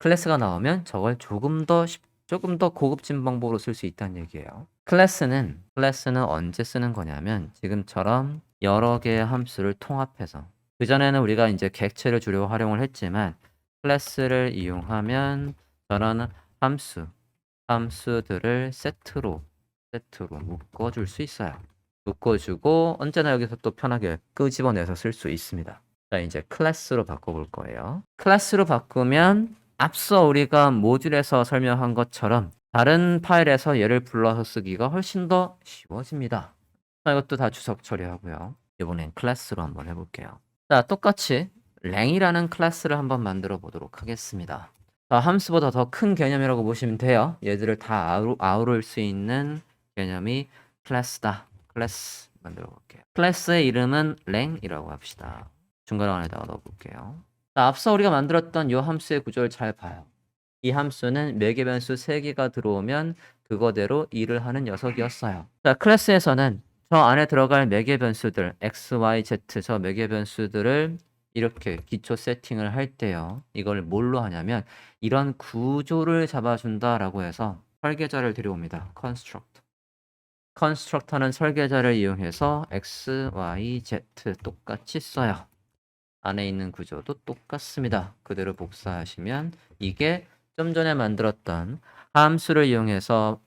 클래스가 나오면 저걸 조금 더 쉽- 조금 더 고급진 방법으로 쓸 수 있다는 얘기예요. 클래스는 클래스는 언제 쓰는 거냐면 지금처럼 여러 개의 함수를 통합해서 그 전에는 우리가 이제 객체를 주로 활용을 했지만 클래스를 이용하면 저런 함수 함수들을 세트로 세트로 묶어줄 수 있어요. 묶어주고 언제나 여기서 또 편하게 끄집어내서 쓸 수 있습니다. 자, 이제 클래스로 바꿔볼 거예요. 클래스로 바꾸면 앞서 우리가 모듈에서 설명한 것처럼 다른 파일에서 얘를 불러서 쓰기가 훨씬 더 쉬워집니다. 자, 이것도 다 주석 처리하고요. 이번엔 클래스로 한번 해볼게요. 자, 똑같이 랭이라는 클래스를 한번 만들어 보도록 하겠습니다. 자, 함수보다 더 큰 개념이라고 보시면 돼요. 얘들을 다 아우를, 아우를 수 있는 개념이 클래스다. 클래스 만들어 볼게요. 클래스의 이름은 랭이라고 합시다. 중괄호 안에다가 넣어볼게요. 자, 앞서 우리가 만들었던 이 함수의 구조를 잘 봐요. 이 함수는 매개 변수 3개가 들어오면 그거대로 일을 하는 녀석이었어요. 자, 클래스에서는 저 안에 들어갈 매개 변수들 x, y, z 저 매개 변수들을 이렇게 기초 세팅을 할 때요. 이걸 뭘로 하냐면 이런 구조를 잡아준다라고 해서 설계자를 데려옵니다. construct. constructor는 설계자를 이용해서 x, y, z 똑같이 써요. 안에 있는 구조도 똑같습니다. 그대로 복사하시면 이게 좀 전에 만들었던 함수를 이용해서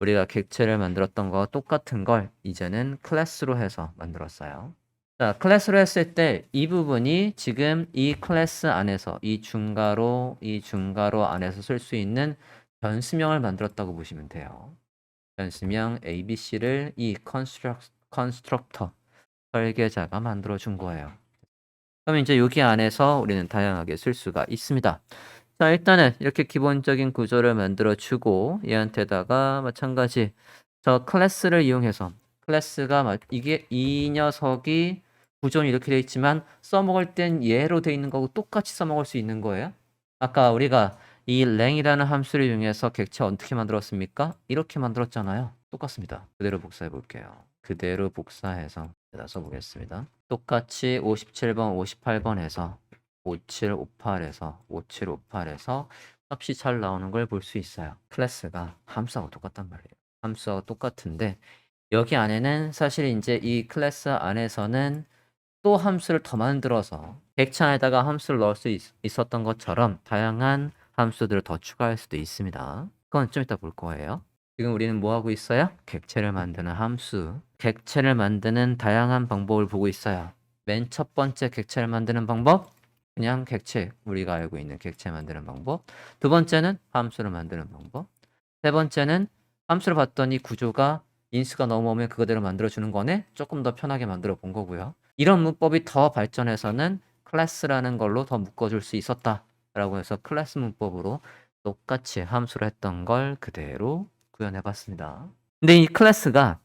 우리가 객체를 만들었던 거와 똑같은 걸 이제는 클래스로 해서 만들었어요. 자, 클래스로 했을 때 이 부분이 지금 이 클래스 안에서 이 중괄호, 이 중괄호 안에서 쓸 수 있는 변수명을 만들었다고 보시면 돼요. 변수명 ABC를 이 construct, constructor 설계자가 만들어 준 거예요. 그럼 이제 여기 안에서 우리는 다양하게 쓸 수가 있습니다. 자, 일단은 이렇게 기본적인 구조를 만들어 주고 얘한테다가 마찬가지 저 클래스를 이용해서 클래스가 마- 이게 이 녀석이 구조는 이렇게 돼 있지만 써먹을 땐 얘로 돼 있는 거고 똑같이 써먹을 수 있는 거예요. 아까 우리가 이 랭이라는 함수를 이용해서 객체 어떻게 만들었습니까? 이렇게 만들었잖아요. 똑같습니다. 그대로 복사해 볼게요. 그대로 복사해서 써보겠습니다. 똑같이 57번, 58번에서 5758에서 5758에서 값이 잘 나오는 걸 볼 수 있어요. 클래스가 함수하고 똑같단 말이에요. 함수하고 똑같은데 여기 안에는 사실 이제 이 클래스 안에서는 또 함수를 더 만들어서 객체 안에다가 함수를 넣을 수 있, 있었던 것처럼 다양한 함수들을 더 추가할 수도 있습니다. 그건 좀 이따 볼 거예요. 지금 우리는 뭐 하고 있어요? 객체를 만드는 함수. 객체를 만드는 다양한 방법을 보고 있어요. 맨 첫 번째 객체를 만드는 방법, 그냥 객체, 우리가 알고 있는 객체 만드는 방법. 두 번째는 함수를 만드는 방법. 세 번째는 함수를 봤더니 구조가 인수가 넘어오면 그거대로 만들어주는 거네? 조금 더 편하게 만들어 본 거고요. 이런 문법이 더 발전해서는 클래스라는 걸로 더 묶어줄 수 있었다. 라고 해서 클래스 문법으로 똑같이 함수를 했던 걸 그대로 구현해 봤습니다. 근데 이 클래스가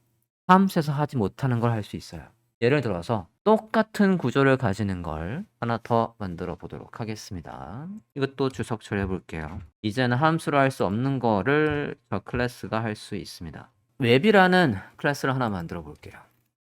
함수에서 하지 못하는 걸 할 수 있어요. 예를 들어서 똑같은 구조를 가지는 걸 하나 더 만들어 보도록 하겠습니다. 이것도 주석 처리해 볼게요. 이제는 함수로 할 수 없는 거를 저 클래스가 할 수 있습니다. 웹이라는 클래스를 하나 만들어 볼게요.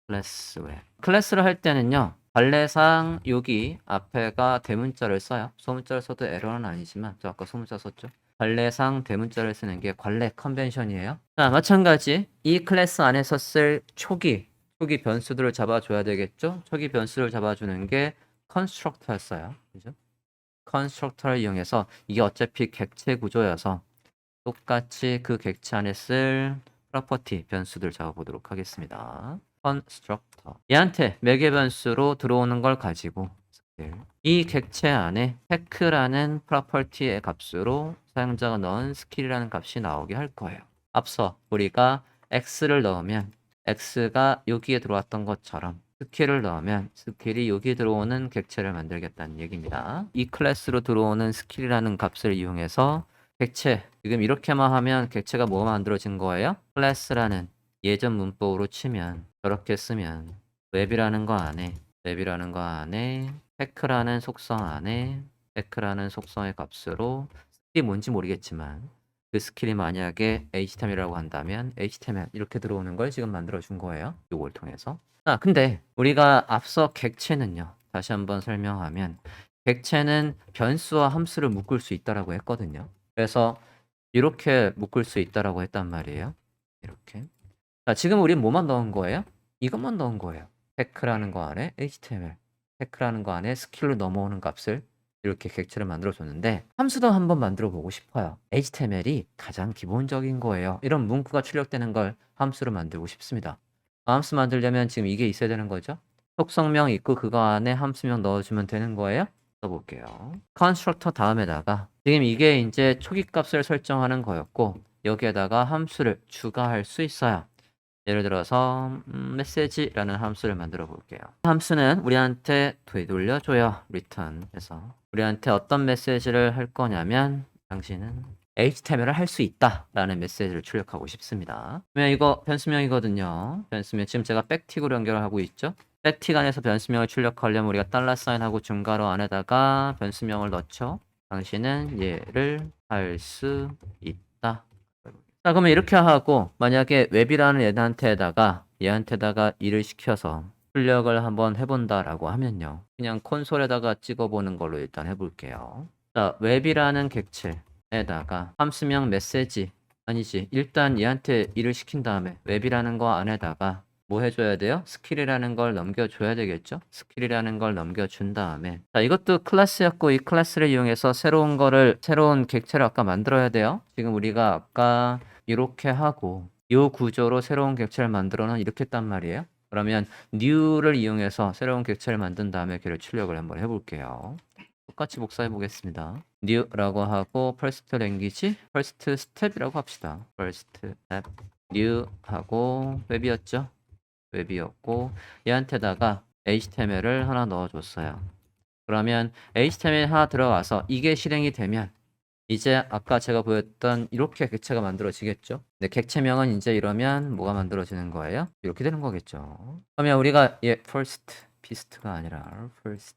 클래스 웹. 클래스를 할 때는요. 관례상 여기 앞에가 대문자를 써요. 소문자를 써도 에러는 아니지만 저 아까 소문자 썼죠. 관례상 대문자를 쓰는 게 관례 컨벤션이에요. 자, 마찬가지 이 클래스 안에서 쓸 초기 초기 변수들을 잡아줘야 되겠죠? 초기 변수를 잡아주는 게 constructor였어요. 그죠? constructor를 이용해서 이게 어차피 객체 구조여서 똑같이 그 객체 안에 쓸 property 변수들 잡아보도록 하겠습니다. constructor. 얘한테 매개 변수로 들어오는 걸 가지고 이 객체 안에 테크라는 property의 값으로 사용자가 넣은 스킬이라는 값이 나오게 할 거예요. 앞서 우리가 x를 넣으면 x가 여기에 들어왔던 것처럼 스킬을 넣으면 스킬이 여기 들어오는 객체를 만들겠다는 얘기입니다. 이 클래스로 들어오는 스킬이라는 값을 이용해서 객체 지금 이렇게만 하면 객체가 뭐 만들어진 거예요? 클래스라는 예전 문법으로 치면 저렇게 쓰면 웹이라는 거 안에 웹이라는 거 안에 테크라는 속성 안에 테크라는 속성의 값으로 스킬이 뭔지 모르겠지만 그 스킬이 만약에 HTML이라고 한다면 HTML 이렇게 들어오는 걸 지금 만들어 준 거예요. 요걸 통해서. 아, 근데 우리가 앞서 객체는요. 다시 한번 설명하면 객체는 변수와 함수를 묶을 수 있다라고 했거든요. 그래서 이렇게 묶을 수 있다라고 했단 말이에요. 이렇게. 자, 지금 우린 뭐만 넣은 거예요? 이것만 넣은 거예요. 테크라는 거 안에 HTML, 테크라는 거 안에 스킬로 넘어오는 값을 이렇게 객체를 만들어 줬는데 함수도 한번 만들어 보고 싶어요. HTML이 가장 기본적인 거예요. 이런 문구가 출력되는 걸 함수로 만들고 싶습니다. 함수 만들려면 지금 이게 있어야 되는 거죠. 속성명 있고 그거 안에 함수명 넣어주면 되는 거예요. 써볼게요. constructor 다음에다가 지금 이게 이제 초기 값을 설정하는 거였고 여기에다가 함수를 추가할 수 있어요. 예를 들어서 음, 메시지라는 함수를 만들어 볼게요. 함수는 우리한테 되돌려줘요. return 해서 우리한테 어떤 메시지를 할 거냐면 당신은 HTML을 할 수 있다 라는 메시지를 출력하고 싶습니다. 그러면 이거 변수명이거든요. 변수명 지금 제가 백틱으로 연결하고 있죠. 백틱 안에서 변수명을 출력하려면 우리가 달러 사인하고 중괄호 안에다가 변수명을 넣죠. 당신은 얘를 할 수 있다. 자, 그러면 이렇게 하고 만약에 웹이라는 얘한테다가 얘한테다가 일을 시켜서 출력을 한번 해본다라고 하면요. 그냥 콘솔에다가 찍어보는 걸로 일단 해볼게요. 자, 웹이라는 객체에다가 함수명 메시지 아니지. 일단 얘한테 일을 시킨 다음에 웹이라는 거 안에다가 뭐 해줘야 돼요? 스킬이라는 걸 넘겨줘야 되겠죠? 스킬이라는 걸 넘겨준 다음에 자 이것도 클래스였고 이 클래스를 이용해서 새로운 거를 새로운 객체를 아까 만들어야 돼요. 지금 우리가 아까 이렇게 하고 이 구조로 새로운 객체를 만들어는 이렇게 했단 말이에요. 그러면 new를 이용해서 새로운 객체를 만든 다음에 걔를 출력을 한번 해볼게요. 똑같이 복사해 보겠습니다. new라고 하고 first language, first step이라고 합시다. first step, new 하고 웹이었죠. 웹이었고 얘한테다가 HTML을 하나 넣어줬어요. 그러면 HTML 하나 들어가서 이게 실행이 되면 이제 아까 제가 보였던 이렇게 객체가 만들어지겠죠. 근데 객체명은 이제 이러면 뭐가 만들어지는 거예요? 이렇게 되는 거겠죠. 그러면 우리가 얘 first pist가 아니라 first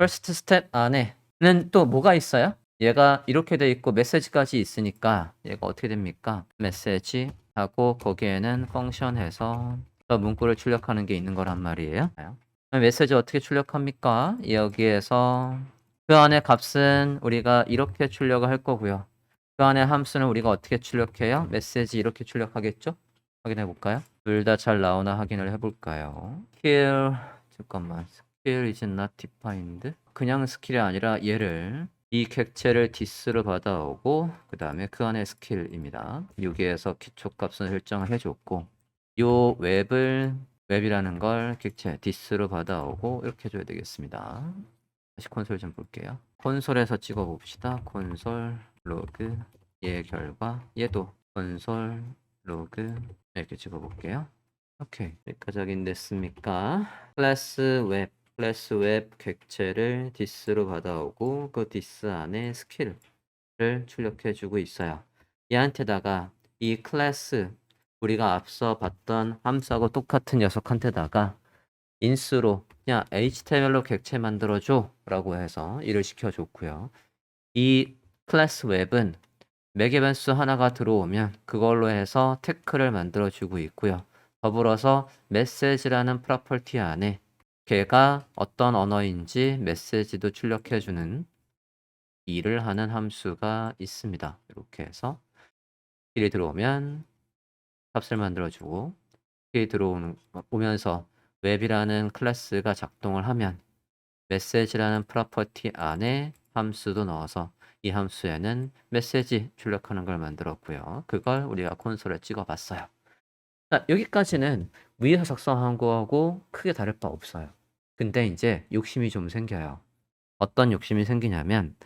first step 안에는 또 뭐가 있어요? 얘가 이렇게 돼 있고 메시지까지 있으니까 얘가 어떻게 됩니까? 메시지 하고 거기에는 펑션 해서 더 문구를 출력하는 게 있는 거란 말이에요. 메시지 어떻게 출력합니까? 여기에서 그 안에 값은 우리가 이렇게 출력을 할 거고요. 그 안에 함수는 우리가 어떻게 출력해요? 메시지 이렇게 출력하겠죠? 확인해 볼까요? 둘 다 잘 나오나 확인을 해 볼까요? kill 잠깐만 skill is not defined 그냥 스킬이 아니라 얘를 이 객체를 디스로 받아오고 그 다음에 그 안에 스킬입니다. 여기에서 기초값은 설정을 해줬고 요 웹을 웹이라는 걸 객체 디스로 받아오고 이렇게 해줘야 되겠습니다. 다시 콘솔 좀 볼게요. 콘솔에서 찍어 봅시다. 콘솔 로그 얘 결과 얘도 콘솔 로그 이렇게 찍어 볼게요. 오케이 여기까지 확인됐습니까? 클래스 웹 클래스 웹 객체를 디스로 받아오고 그 디스 안에 스킬을 출력해 주고 있어요. 얘한테다가 이 클래스 우리가 앞서 봤던 함수하고 똑같은 녀석한테다가 인수로 그냥 HTML로 객체 만들어줘 라고 해서 일을 시켜줬고요. 이 클래스 웹은 매개 변수 하나가 들어오면 그걸로 해서 태클을 만들어주고 있고요. 더불어서 메시지라는 프로퍼티 안에 걔가 어떤 언어인지 메시지도 출력해주는 일을 하는 함수가 있습니다. 이렇게 해서 일이 들어오면 값을 만들어주고 일이 들어오는 오면서 웹이라는 클래스가 작동을 하면 메시지라는 프로퍼티 안에 함수도 넣어서 이 함수에는 메시지 출력하는 걸 만들었고요. 그걸 우리가 콘솔에 찍어 봤어요. 자, 여기까지는 위에서 작성한 거하고 크게 다를 바 없어요. 근데 이제 욕심이 좀 생겨요. 어떤 욕심이 생기냐면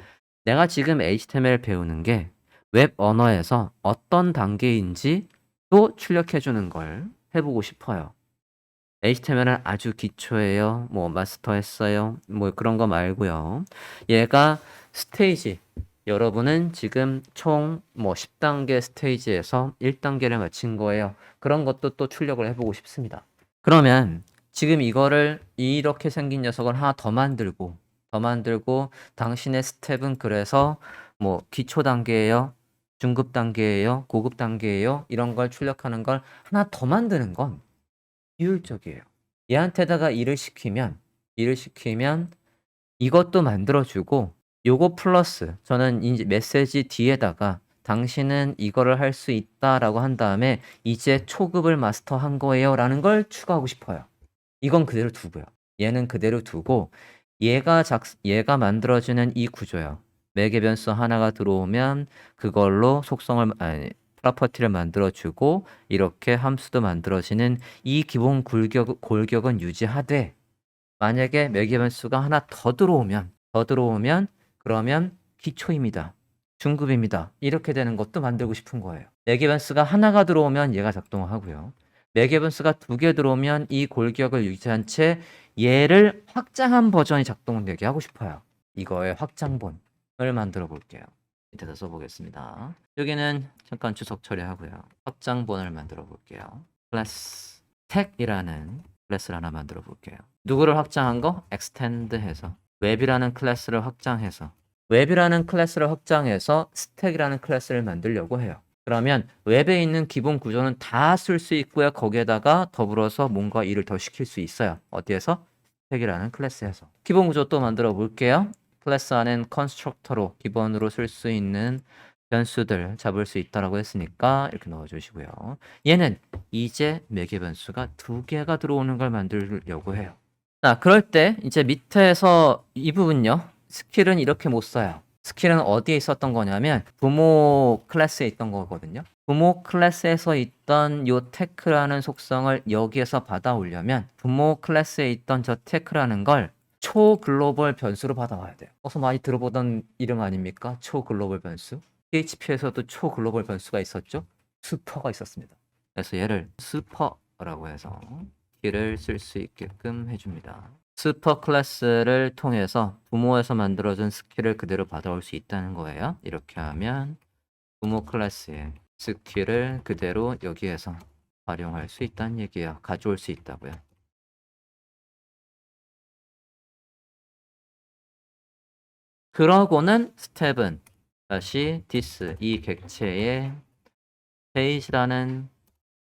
내가 지금 HTML 배우는 게 웹 언어에서 어떤 단계인지 또 출력해 주는 걸 해보고 싶어요. HTML은 아주 기초예요. 뭐 마스터 했어요. 뭐 그런 거 말고요. 얘가 스테이지. 여러분은 지금 총 뭐 10단계 스테이지에서 1단계를 마친 거예요. 그런 것도 또 출력을 해보고 싶습니다. 그러면 지금 이거를 이렇게 생긴 녀석을 하나 더 만들고 더 만들고 당신의 스텝은 그래서 뭐 기초 단계예요. 중급 단계예요. 고급 단계예요. 이런 걸 출력하는 걸 하나 더 만드는 건 효율적이에요. 얘한테다가 일을 시키면 일을 시키면 이것도 만들어주고 요거 플러스 저는 이제 메시지 뒤에다가 당신은 이거를 할 수 있다라고 한 다음에 이제 초급을 마스터한 거예요라는 걸 추가하고 싶어요. 이건 그대로 두고요. 얘는 그대로 두고 얘가 작 얘가 만들어지는 이 구조요. 매개 변수 하나가 들어오면 그걸로 속성을 아니 프로퍼티를 만들어 주고 이렇게 함수도 만들어지는 이 기본 골격 골격은 유지하되 만약에 매개 변수가 하나 더 들어오면 더 들어오면 그러면 기초입니다. 중급입니다. 이렇게 되는 것도 만들고 싶은 거예요. 매개 변수가 하나가 들어오면 얘가 작동하고요. 매개 변수가 두 개 들어오면 이 골격을 유지한 채 얘를 확장한 버전이 작동되게 하고 싶어요. 이거의 확장본을 만들어 볼게요. 밑에다 써보겠습니다. 여기는 잠깐 주석 처리하고요. 확장본을 만들어 볼게요. 클래스 택이라는 클래스를 하나 만들어 볼게요. 누구를 확장한 거? extend 해서 웹이라는 클래스를 확장해서 웹이라는 클래스를 확장해서 스택이라는 클래스를 만들려고 해요. 그러면 웹에 있는 기본 구조는 다 쓸 수 있고요. 거기에다가 더불어서 뭔가 일을 더 시킬 수 있어요. 어디에서? 스택이라는 클래스에서. 기본 구조 또 만들어 볼게요. 클래스 안엔 컨스트럭터로 기본으로 쓸 수 있는 변수들 잡을 수 있다라고 했으니까 이렇게 넣어 주시고요. 얘는 이제 매개 변수가 두 개가 들어오는 걸 만들려고 해요. 자, 그럴 때 이제 밑에서 이 부분요. 스킬은 이렇게 못 써요. 스킬은 어디에 있었던 거냐면 부모 클래스에 있던 거거든요. 부모 클래스에서 있던 요 테크라는 속성을 여기에서 받아오려면 부모 클래스에 있던 저 테크라는 걸 초글로벌 변수로 받아와야 돼요. 어서 많이 들어보던 이름 아닙니까? 초글로벌 변수. PHP에서도 초글로벌 변수가 있었죠. 슈퍼가 있었습니다. 그래서 얘를 슈퍼라고 해서 키를 쓸 수 있게끔 해줍니다. 슈퍼 클래스를 통해서 부모에서 만들어준 스킬을 그대로 받아올 수 있다는 거예요. 이렇게 하면 부모 클래스의 스킬을 그대로 여기에서 활용할 수 있다는 얘기예요. 가져올 수 있다고요. 그러고는 스텝은 다시 this 이 객체의 페이지라는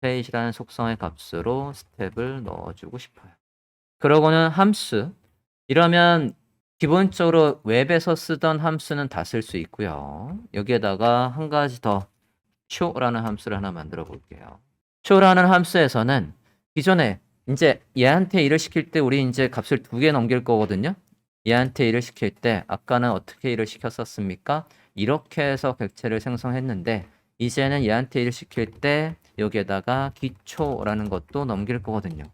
페이지라는 속성의 값으로 스텝을 넣어주고 싶어요. 그러고는 함수 이러면 기본적으로 웹에서 쓰던 함수는 다 쓸 수 있고요. 여기에다가 한 가지 더 show라는 함수를 하나 만들어 볼게요. show라는 함수에서는 기존에 이제 얘한테 일을 시킬 때 우리 이제 값을 두 개 넘길 거거든요. 얘한테 일을 시킬 때 아까는 어떻게 일을 시켰었습니까? 이렇게 해서 객체를 생성했는데 이제는 얘한테 일을 시킬 때 여기에다가 기초라는 것도 넘길 거거든요.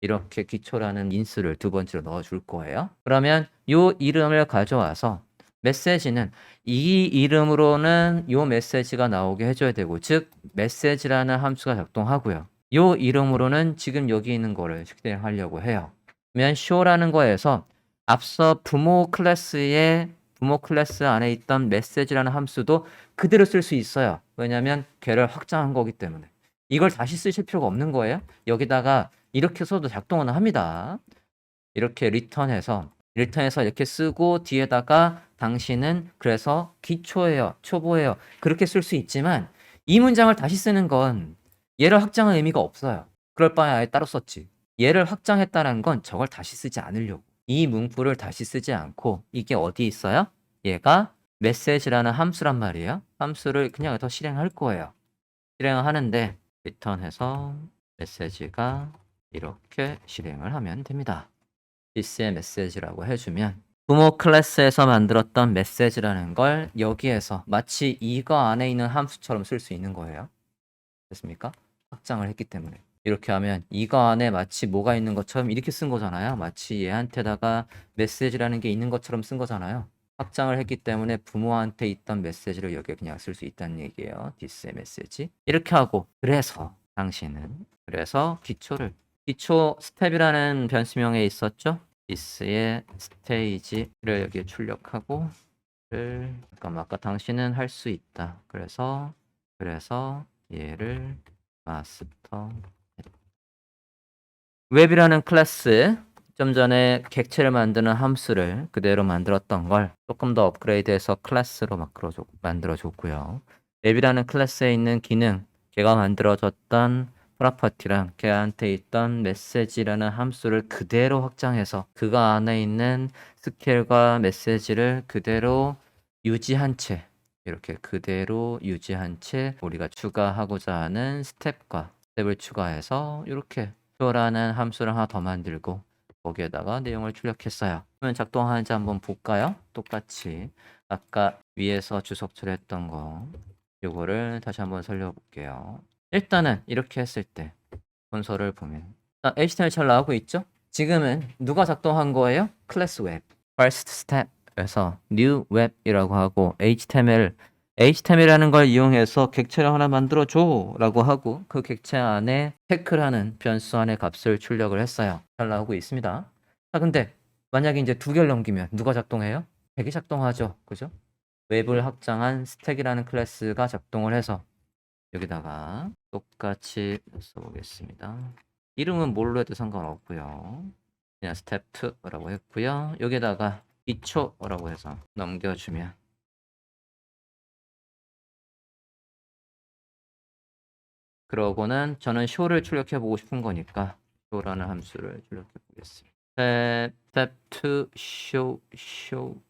이렇게 기초라는 인수를 두 번째로 넣어 줄 거예요. 그러면 요 이름을 가져와서 메시지는 이 이름으로는 요 메시지가 나오게 해줘야 되고 즉 메시지라는 함수가 작동하고요. 요 이름으로는 지금 여기 있는 거를 실행하려고 해요. 그러면 show라는 거에서 앞서 부모 클래스의 부모 클래스 안에 있던 메시지라는 함수도 그대로 쓸 수 있어요. 왜냐하면 걔를 확장한 거기 때문에. 이걸 다시 쓰실 필요가 없는 거예요. 여기다가 이렇게 써도 작동은 합니다. 이렇게 리턴해서 리턴해서 이렇게 쓰고 뒤에다가 당신은 그래서 기초예요, 초보예요. 그렇게 쓸 수 있지만 이 문장을 다시 쓰는 건 얘를 확장한 의미가 없어요. 그럴 바에 아예 따로 썼지. 얘를 확장했다는 건 저걸 다시 쓰지 않으려고. 이 문구를 다시 쓰지 않고 이게 어디 있어요? 얘가 메시지라는 함수란 말이에요. 함수를 그냥 더 실행할 거예요. 실행을 하는데 리턴해서 메시지가 이렇게 실행을 하면 됩니다. this의 메시지라고 해주면 부모 클래스에서 만들었던 메시지라는 걸 여기에서 마치 이거 안에 있는 함수처럼 쓸 수 있는 거예요. 됐습니까? 확장을 했기 때문에. 이렇게 하면 이거 안에 마치 뭐가 있는 것처럼 이렇게 쓴 거잖아요. 마치 얘한테다가 메시지라는 게 있는 것처럼 쓴 거잖아요. 확장을 했기 때문에 부모한테 있던 메시지를 여기에 그냥 쓸 수 있다는 얘기예요. this의 메시지. 이렇게 하고 그래서 당신은 그래서 기초를 기초 스텝이라는 변수명에 있었죠. this의 스테이지를 여기에 출력하고 를 잠깐만 아까 당신은 할 수 있다. 그래서 그래서 얘를 마스터 웹이라는 클래스 좀 전에 객체를 만드는 함수를 그대로 만들었던 걸 조금 더 업그레이드해서 클래스로 만들어 줬고요. 웹이라는 클래스에 있는 기능, 걔가 만들어졌던 프로퍼티랑 걔한테 있던 메시지라는 함수를 그대로 확장해서 그거 안에 있는 스케일과 메시지를 그대로 유지한 채 이렇게 그대로 유지한 채 우리가 추가하고자 하는 스텝과 스텝을 추가해서 이렇게 쇼라는 함수를 하나 더 만들고 거기에다가 내용을 출력했어요. 그러면 작동하는지 한번 볼까요? 똑같이 아까 위에서 주석 처리 했던 거 요거를 다시 한번 살려볼게요. 일단은 이렇게 했을 때 문서를 보면 자, HTML 잘 나오고 있죠? 지금은 누가 작동한 거예요? 클래스 웹. first step에서 new web이라고 하고 HTML HTML이라는 걸 이용해서 객체를 하나 만들어 줘 라고 하고 그 객체 안에 태클하는 변수 안에 값을 출력을 했어요. 잘 나오고 있습니다. 아 근데 만약에 이제 두 개를 넘기면 누가 작동해요? 백이 작동하죠. 그죠? 웹을 확장한 스택이라는 클래스가 작동을 해서 여기다가 똑같이 써보겠습니다. 이름은 뭘로 해도 상관없고요. 그냥 스텝 2라고 했고요. 여기다가 2초라고 해서 넘겨주면 그러고는 저는 쇼를 출력해 보고 싶은 거니까 쇼라는 함수를 출력해 보겠습니다. 스텝 2 show show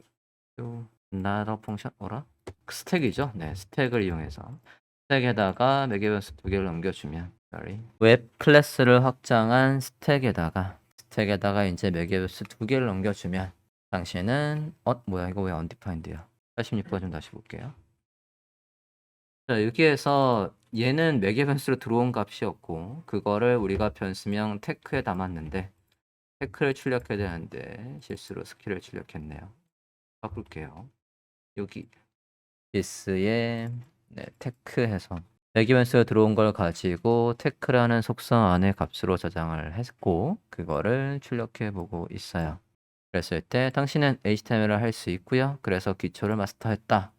show not a function 어라? 스택이죠. 네, 스택을 이용해서 스택에다가 매개 변수 두 개를 넘겨주면 sorry. 웹 클래스를 확장한 스택에다가 스택에다가 이제 매개 변수 두 개를 넘겨주면 당신은 어 뭐야 이거 왜 undefined야? 86번 좀 다시 볼게요. 자, 여기에서 얘는 매개 변수로 들어온 값이었고 그거를 우리가 변수명 테크에 담았는데 테크를 출력해야 되는데 실수로 스킬을 출력했네요. 바꿀게요. 여기 디스에 네, 테크 해서 매개 변수가 들어온 걸 가지고 테크라는 속성 안에 값으로 저장을 했고 그거를 출력해 보고 있어요. 그랬을 때 당신은 HTML을 할 수 있고요. 그래서 기초를 마스터했다.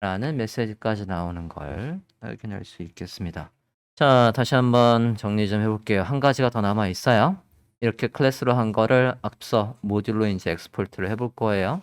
라는 메시지까지 나오는 걸 확인할 수 있겠습니다. 자, 다시 한번 정리 좀 해볼게요. 한 가지가 더 남아 있어요. 이렇게 클래스로 한 거를 앞서 모듈로 이제 엑스포트를 해볼 거예요.